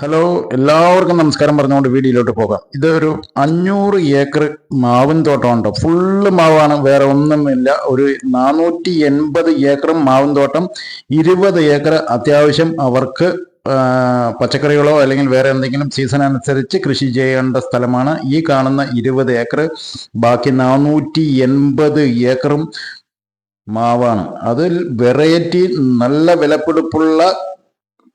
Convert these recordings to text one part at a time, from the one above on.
Hello എല്ലാവർക്കും നമസ്കാരം പറഞ്ഞുകൊണ്ട് വീഡിയോയിലോട്ട് പോകാം. ഇതൊരു അഞ്ഞൂറ് ഏക്കർ മാവിൻ തോട്ടമുണ്ട് ഫുള്ള് മാവാണ് വേറെ ഒന്നുമില്ല. ഒരു നാനൂറ്റി എൺപത് ഏക്കറും മാവിൻ തോട്ടം. ഇരുപത് ഏക്കർ അത്യാവശ്യം അവർക്ക് പച്ചക്കറികളോ അല്ലെങ്കിൽ വേറെ എന്തെങ്കിലും സീസൺ അനുസരിച്ച് കൃഷി ചെയ്യേണ്ട സ്ഥലമാണ്. ഈ കാണുന്ന ഇരുപത് ഏക്കർ ബാക്കി നാനൂറ്റി എൺപത് ഏക്കറും മാവാണ്. അതിൽ വെറൈറ്റി നല്ല വിലപിടിപ്പുള്ള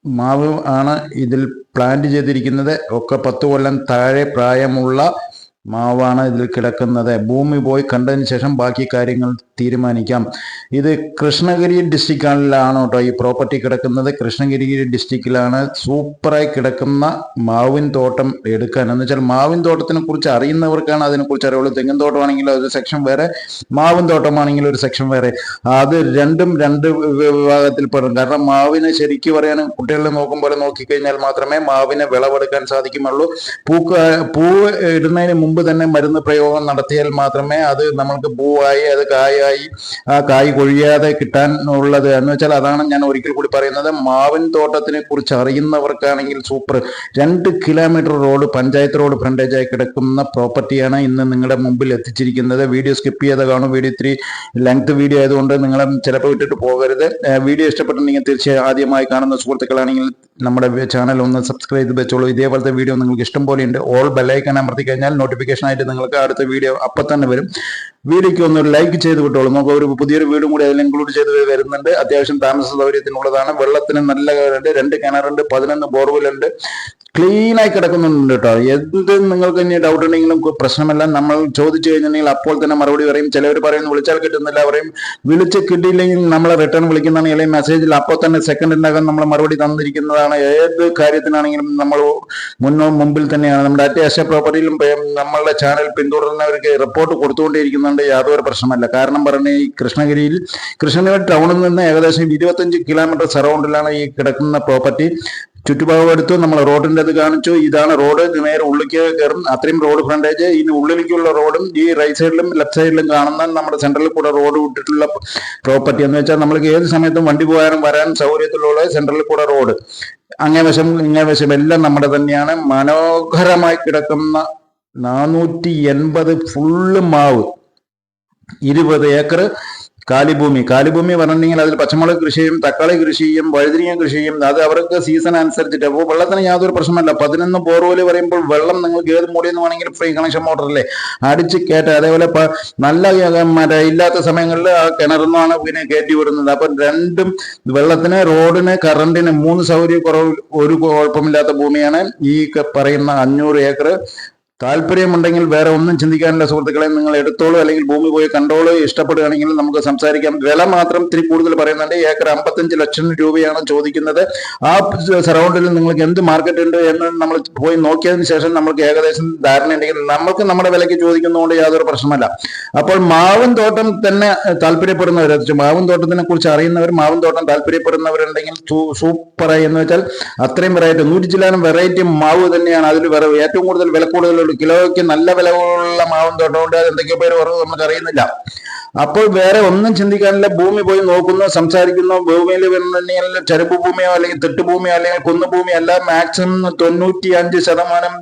മാവ് ആണ് ഇതിൽ പ്ലാന്റ് ചെയ്തിരിക്കുന്നത് ഒക്കെ പത്ത് കൊല്ലം താഴെ പ്രായമുള്ള മാവാണ് ഇതിൽ കിടക്കുന്നത്. ഭൂമി പോയി കണ്ടതിന് ശേഷം ബാക്കി കാര്യങ്ങൾ തീരുമാനിക്കാം. ഇത് കൃഷ്ണഗിരി ഡിസ്ട്രിക്റ്റിലാണ് കേട്ടോ ഈ പ്രോപ്പർട്ടി കിടക്കുന്നത്. കൃഷ്ണഗിരി ഡിസ്ട്രിക്റ്റിലാണ് സൂപ്പറായി കിടക്കുന്ന മാവിൻ തോട്ടം എടുക്കാൻ. എന്ന് വെച്ചാൽ മാവിൻ തോട്ടത്തിനെ കുറിച്ച് അറിയുന്നവർക്കാണ് അതിനെക്കുറിച്ച് അറിയുള്ളൂ. തെങ്ങിൻ തോട്ടമാണെങ്കിൽ ഒരു സെക്ഷൻ വേറെ മാവിൻ തോട്ടമാണെങ്കിൽ ഒരു സെക്ഷൻ വേറെ. അത് രണ്ടും രണ്ട് വിഭാഗത്തിൽ പെടും. കാരണം മാവിനെ ശരിക്കും പറയാൻ കുട്ടികളെ നോക്കും പോലെ നോക്കിക്കഴിഞ്ഞാൽ മാത്രമേ മാവിനെ വിളവെടുക്കാൻ സാധിക്കുമുള്ളൂ പൂക്ക പൂവ് ഇടുന്നതിന് മുമ്പ് തന്നെ മരുന്ന് പ്രയോഗം നടത്തിയാൽ മാത്രമേ അത് നമ്മൾക്ക് പൂവായി അത് കായായി ആ കായ് കൊഴിയാതെ കിട്ടാൻ ഉള്ളത്. എന്ന് വെച്ചാൽ അതാണ് ഞാൻ ഒരിക്കൽ കൂടി പറയുന്നത്. മാവിൻ തോട്ടത്തിനെ കുറിച്ച് അറിയുന്നവർക്കാണെങ്കിൽ സൂപ്പർ. രണ്ട് കിലോമീറ്റർ റോഡ് പഞ്ചായത്ത് റോഡ് ഫ്രണ്ടേജായി കിടക്കുന്ന പ്രോപ്പർട്ടിയാണ് ഇന്ന് നിങ്ങളുടെ മുമ്പിൽ എത്തിച്ചിരിക്കുന്നത്. വീഡിയോ സ്കിപ്പ് ചെയ്ത് കാണും. വീഡിയോ ഇത്തിരി ലെങ്ത് വീഡിയോ ആയതുകൊണ്ട് നിങ്ങൾ ചിലപ്പോൾ വിട്ടിട്ട് പോകരുത്. വീഡിയോ ഇഷ്ടപ്പെട്ടിട്ടുണ്ടെങ്കിൽ തീർച്ചയായും ആദ്യമായി കാണുന്ന സുഹൃത്തുക്കളാണെങ്കിൽ നമ്മുടെ ചാനൽ ഒന്ന് സബ്സ്ക്രൈബ് ചെയ്ത് വെച്ചോളൂ. ഇതേപോലത്തെ വീഡിയോ നിങ്ങൾക്ക് ഇഷ്ടം പോലെ ഉണ്ട്. ഓൾ ബെല്ലൈക്കൻ അമർത്തി കഴിഞ്ഞാൽ നോട്ടിഫിക്കേഷൻ ആയിട്ട് നിങ്ങൾക്ക് അടുത്ത വീഡിയോ അപ്പം തന്നെ വരും. വീഡിയോക്ക് ഒന്ന് ലൈക്ക് ചെയ്ത് വിട്ടോളൂ. നമുക്ക് ഒരു പുതിയൊരു വീടും കൂടി അതിൽ ഇൻക്ലൂഡ് ചെയ്ത് വരുന്നുണ്ട്. അത്യാവശ്യം താമസ സൗകര്യത്തിനുള്ളതാണ്. വെള്ളത്തിന് നല്ല രണ്ട് കിണറുണ്ട് പതിനൊന്ന് ഉണ്ട്. ക്ലീൻ ആയി കിടക്കുന്നുണ്ട് കേട്ടോ. എന്ത് നിങ്ങൾക്ക് ഇനി ഡൗട്ട് ഉണ്ടെങ്കിലും പ്രശ്നമെല്ലാം നമ്മൾ ചോദിച്ചു കഴിഞ്ഞിട്ടുണ്ടെങ്കിൽ അപ്പോൾ തന്നെ മറുപടി പറയും. ചിലവർ പറയുന്നു വിളിച്ചാൽ കിട്ടുന്നില്ല. പറയും വിളിച്ച് കിട്ടിയില്ലെങ്കിൽ നമ്മൾ റിട്ടേൺ വിളിക്കുന്നതാണ്. അല്ലെങ്കിൽ മെസ്സേജിൽ അപ്പോൾ തന്നെ സെക്കൻഡിനകം നമ്മൾ മറുപടി തന്നിരിക്കുന്നതാണ്. ഏത് കാര്യത്തിനാണെങ്കിലും നമ്മൾ മുന്നോ മുമ്പിൽ തന്നെയാണ്. നമ്മുടെ അത്യാവശ്യ പ്രോപ്പർട്ടിയിലും നമ്മളുടെ ചാനൽ പിന്തുടരുന്നവർക്ക് റിപ്പോർട്ട് കൊടുത്തുകൊണ്ടിരിക്കുന്നുണ്ട്. യാതൊരു പ്രശ്നമല്ല കാരണം പറഞ്ഞ ഈ കൃഷ്ണഗിരിയിൽ കൃഷ്ണഗിരി ടൗണിൽ നിന്ന് ഏകദേശം ഇരുപത്തഞ്ച് കിലോമീറ്റർ സറൗണ്ടിലാണ് ഈ കിടക്കുന്ന പ്രോപ്പർട്ടി ചുറ്റുഭാഗം എടുത്തു നമ്മൾ റോഡിന്റെ അത് കാണിച്ചു. ഇതാണ് റോഡ്. നേരെ ഉള്ളിലേക്ക് കയറും. അത്രയും റോഡ് ഫ്രണ്ടേജ് ഇനി ഉള്ളിലേക്കുള്ള റോഡും ഈ റൈറ്റ് സൈഡിലും ലെഫ്റ്റ് സൈഡിലും കാണുന്ന നമ്മുടെ സെൻട്രലിൽ കൂടെ റോഡ് വിട്ടിട്ടുള്ള പ്രോപ്പർട്ടി എന്ന് വെച്ചാൽ നമ്മൾക്ക് ഏത് സമയത്തും വണ്ടി പോകാനും വരാനും സൗകര്യത്തിലുള്ള സെൻട്രലിൽ കൂടെ റോഡ് അങ്ങേ വശം ഇങ്ങേ വശം എല്ലാം നമ്മുടെ തന്നെയാണ്. മനോഹരമായി കിടക്കുന്ന നാനൂറ്റി എൺപത് ഫുള്ള് മാവ്. ഇരുപത് ഏക്കർ കാലിഭൂമി. കാലിഭൂമി പറഞ്ഞിട്ടുണ്ടെങ്കിൽ അതിൽ പച്ചമുളക് കൃഷി ചെയ്യും തക്കാളി കൃഷി ചെയ്യും വഴുതിരിങ്ങ കൃഷി ചെയ്യും. അത് അവർക്ക് സീസൺ അനുസരിച്ചിട്ട്. അപ്പോൾ വെള്ളത്തിന് യാതൊരു പ്രശ്നമല്ല പതിനൊന്ന് ബോർവെൽ പറയുമ്പോൾ വെള്ളം നിങ്ങൾക്ക് ഏത് മൂടിയെന്ന് വേണമെങ്കിൽ ഫ്രീ കണക്ഷൻ മോട്ടറല്ലേ അടിച്ച് കയറ്റ അതേപോലെ നല്ല മറ്റേ ഇല്ലാത്ത സമയങ്ങളിൽ ആ കിണറുന്നാണ് പിന്നെ കയറ്റി വിടുന്നത്. അപ്പം രണ്ടും വെള്ളത്തിന് റോഡിന് കറണ്ടിന് മൂന്ന് സൗകര്യ കുറവ് ഒരു കുഴപ്പമില്ലാത്ത ഭൂമിയാണ് ഈ പറയുന്ന അഞ്ഞൂറ് ഏക്കർ താല്പര്യമുണ്ടെങ്കിൽ വേറെ ഒന്നും ചിന്തിക്കാനില്ല സുഹൃത്തുക്കളെ. നിങ്ങൾ എടുത്തോളൂ അല്ലെങ്കിൽ ഭൂമി പോയി കണ്ടോളൂ. ഇഷ്ടപ്പെടുകയാണെങ്കിൽ നമുക്ക് സംസാരിക്കാം. വില മാത്രം ഇത്തിരി കൂടുതൽ പറയുന്നുണ്ട്. ഏക്കർ അമ്പത്തഞ്ച് ലക്ഷം രൂപയാണ് ചോദിക്കുന്നത്. ആ സറൗണ്ടിൽ നിങ്ങൾക്ക് എന്ത് മാർക്കറ്റ് ഉണ്ട് എന്ന് നമ്മൾ പോയി നോക്കിയതിന് ശേഷം നമുക്ക് ഏകദേശം ധാരണ ഉണ്ടെങ്കിൽ നമുക്ക് നമ്മുടെ വിലയ്ക്ക് ചോദിക്കുന്നതുകൊണ്ട് യാതൊരു പ്രശ്നമല്ല അപ്പോൾ മാവൻ തോട്ടം തന്നെ താല്പര്യപ്പെടുന്നവർ മാവൻ തോട്ടത്തിനെ കുറിച്ച് അറിയുന്നവർ മാവൻ തോട്ടം താല്പര്യപ്പെടുന്നവരുണ്ടെങ്കിൽ സൂപ്പറായി എന്ന് വെച്ചാൽ അത്രയും വെറൈറ്റി നൂറ്റി ചില്ലാനും വെറൈറ്റി മാവ് തന്നെയാണ്. അതിൽ ഏറ്റവും കൂടുതൽ വില കൂടുതലുള്ള കിലോയ്ക്ക് നല്ല വിലകളുള്ള മാവും തൊട്ടുകൊണ്ട് എന്തൊക്കെയോ പേര് പറഞ്ഞു നമുക്ക് അറിയുന്നില്ല. അപ്പോൾ വേറെ ഒന്നും ചിന്തിക്കാനില്ല. ഭൂമി പോയി നോക്കുന്നു സംസാരിക്കുന്നു. ഭൂമിയിൽ വരുന്നുണ്ടെങ്കിൽ ചരപ്പ് ഭൂമിയോ അല്ലെങ്കിൽ തെട്ടുഭൂമിയോ അല്ലെങ്കിൽ കുന്നുഭൂമിയോ അല്ല മാക്സിമം തൊണ്ണൂറ്റി അഞ്ച് ശതമാനം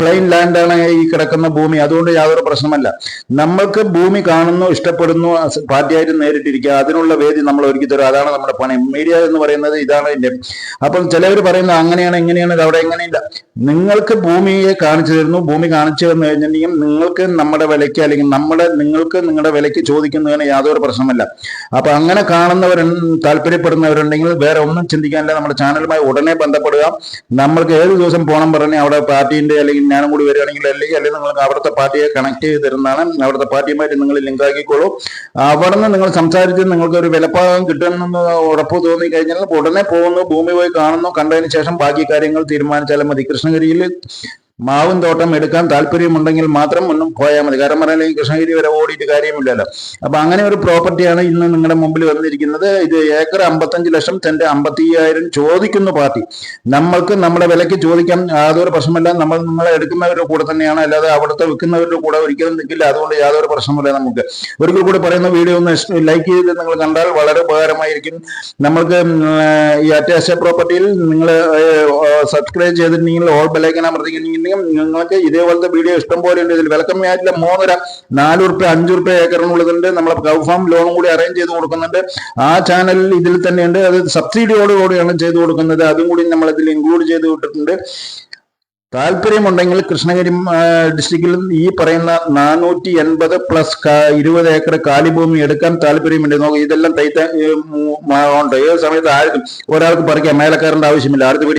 പ്ലെയിൻ ലാൻഡാണ് ഈ കിടക്കുന്ന ഭൂമി. അതുകൊണ്ട് യാതൊരു പ്രശ്നമല്ല നമ്മൾക്ക് ഭൂമി കാണുന്നു ഇഷ്ടപ്പെടുന്നു പാർട്ടിയായിട്ട് നേരിട്ടിരിക്കുക. അതിനുള്ള വേദി നമ്മൾ ഒരുക്കി തരും. അതാണ് നമ്മുടെ പണി. മീഡിയ എന്ന് പറയുന്നത് ഇതാണ് ഇതിന്റെ അപ്പം ചിലവർ പറയുന്നത് അങ്ങനെയാണ് ഇങ്ങനെയാണ് ഇത് അവിടെ എങ്ങനെയില്ല നിങ്ങൾക്ക് ഭൂമിയെ കാണിച്ചു തരുന്നു. ഭൂമി കാണിച്ചു തന്നു കഴിഞ്ഞിട്ടുണ്ടെങ്കിൽ നിങ്ങൾക്ക് നമ്മുടെ വിലയ്ക്ക് അല്ലെങ്കിൽ നമ്മുടെ നിങ്ങൾക്ക് നിങ്ങളുടെ വിലയ്ക്ക് ചോദിക്കുന്നതിന് യാതൊരു പ്രശ്നമല്ല അപ്പൊ അങ്ങനെ കാണുന്നവർ താല്പര്യപ്പെടുന്നവരുണ്ടെങ്കിൽ വേറെ ഒന്നും ചിന്തിക്കാനില്ല. നമ്മുടെ ചാനലുമായി ഉടനെ ബന്ധപ്പെടുക. നമ്മൾക്ക് ഏത് ദിവസം പോകണം പറഞ്ഞാൽ അവിടെ പാർട്ടിന്റെ അല്ലെങ്കിൽ ഞാനും കൂടി വരികയാണെങ്കിൽ അല്ലെങ്കിൽ അല്ലെങ്കിൽ നിങ്ങൾക്ക് അവിടുത്തെ പാർട്ടിയെ കണക്ട് ചെയ്ത് തരുന്നതാണ്. അവിടുത്തെ പാർട്ടിയുമായിട്ട് നിങ്ങൾ ലിങ്ക് ആക്കിക്കോളൂ. അവിടെ നിന്ന് നിങ്ങൾ സംസാരിച്ച് നിങ്ങൾക്ക് ഒരു വിലപ്പാകം കിട്ടുമെന്ന് ഉറപ്പ് തോന്നി കഴിഞ്ഞാൽ ഉടനെ പോകുന്നു ഭൂമി പോയി കാണുന്നു. കണ്ടതിന് ശേഷം ബാക്കി കാര്യങ്ങൾ തീരുമാനിച്ചാലും മതി. കൃഷ്ണഗിരിയിൽ മാവും തോട്ടം എടുക്കാൻ താല്പര്യമുണ്ടെങ്കിൽ മാത്രം ഒന്നും പോയാൽ മതി. കാരണം പറഞ്ഞാൽ കൃഷ്ണഗിരി വരെ ഓടിയിട്ട് കാര്യമില്ലല്ലോ. അപ്പൊ അങ്ങനെ ഒരു പ്രോപ്പർട്ടിയാണ് ഇന്ന് നിങ്ങളുടെ മുമ്പിൽ വന്നിരിക്കുന്നത്. ഇത് ഏക്കർ അമ്പത്തഞ്ച് ലക്ഷം തന്റെ അമ്പത്തി അയ്യായിരം ചോദിക്കുന്നു പാർട്ടി. നമ്മൾക്ക് നമ്മുടെ വിലയ്ക്ക് ചോദിക്കാം. യാതൊരു പ്രശ്നമില്ല നമ്മൾ നിങ്ങളെ എടുക്കുന്നവരുടെ കൂടെ തന്നെയാണ്. അല്ലാതെ അവിടുത്തെ വിൽക്കുന്നവരുടെ കൂടെ ഒരിക്കലും നിൽക്കില്ല. അതുകൊണ്ട് യാതൊരു പ്രശ്നമില്ല നമുക്ക്. ഒരിക്കൽ കൂടി പറയുന്ന വീഡിയോ ഒന്ന് ലൈക്ക് ചെയ്ത് നിങ്ങൾ കണ്ടാൽ വളരെ ഉപകാരമായിരിക്കും. നമ്മൾക്ക് ഈ അറ്റാച്ച് പ്രോപ്പർട്ടിയിൽ നിങ്ങൾ സബ്സ്ക്രൈബ് ചെയ്തിട്ടുണ്ടെങ്കിൽ ഓൾ ബെലൈക്കൻ അമർത്തിക്കുന്നുണ്ടെങ്കിൽ നിങ്ങൾക്ക് ഇതേപോലത്തെ വീഡിയോ ഇഷ്ടം പോലെ ഉണ്ട്. ഇതിൽ വിലക്കമ്മയായിട്ടുള്ള മൂന്നര നാല് റുപ്യ അഞ്ച് റുപ്യ ഏക്കറിനുള്ളതുണ്ട് നമ്മൾ കൗഫാം ലോണും കൂടി അറേഞ്ച് ചെയ്ത് കൊടുക്കുന്നുണ്ട്. ആ ചാനലിൽ ഇതിൽ തന്നെയുണ്ട്. അത് സബ്സിഡിയോടുകൂടിയാണ് ചെയ്തു കൊടുക്കുന്നത്. അതും കൂടി നമ്മൾ ഇതിൽ ഇൻക്ലൂഡ് ചെയ്ത് വിട്ടിട്ടുണ്ട്. താല്പര്യമുണ്ടെങ്കിൽ കൃഷ്ണഗിരി ഡിസ്ട്രിക്റ്റിൽ ഈ പറയുന്ന നാനൂറ്റി എൺപത് പ്ലസ് ഇരുപത് ഏക്കർ കാലിഭൂമി എടുക്കാൻ താല്പര്യമുണ്ട്. നോക്കുക ഇതെല്ലാം തൈത്ത ഉണ്ട്. ഏത് സമയത്ത് ആർക്കും ഒരാൾക്ക് പറിക്കാം. മേലക്കാരന്റെ ആവശ്യമില്ല. വീഡിയോ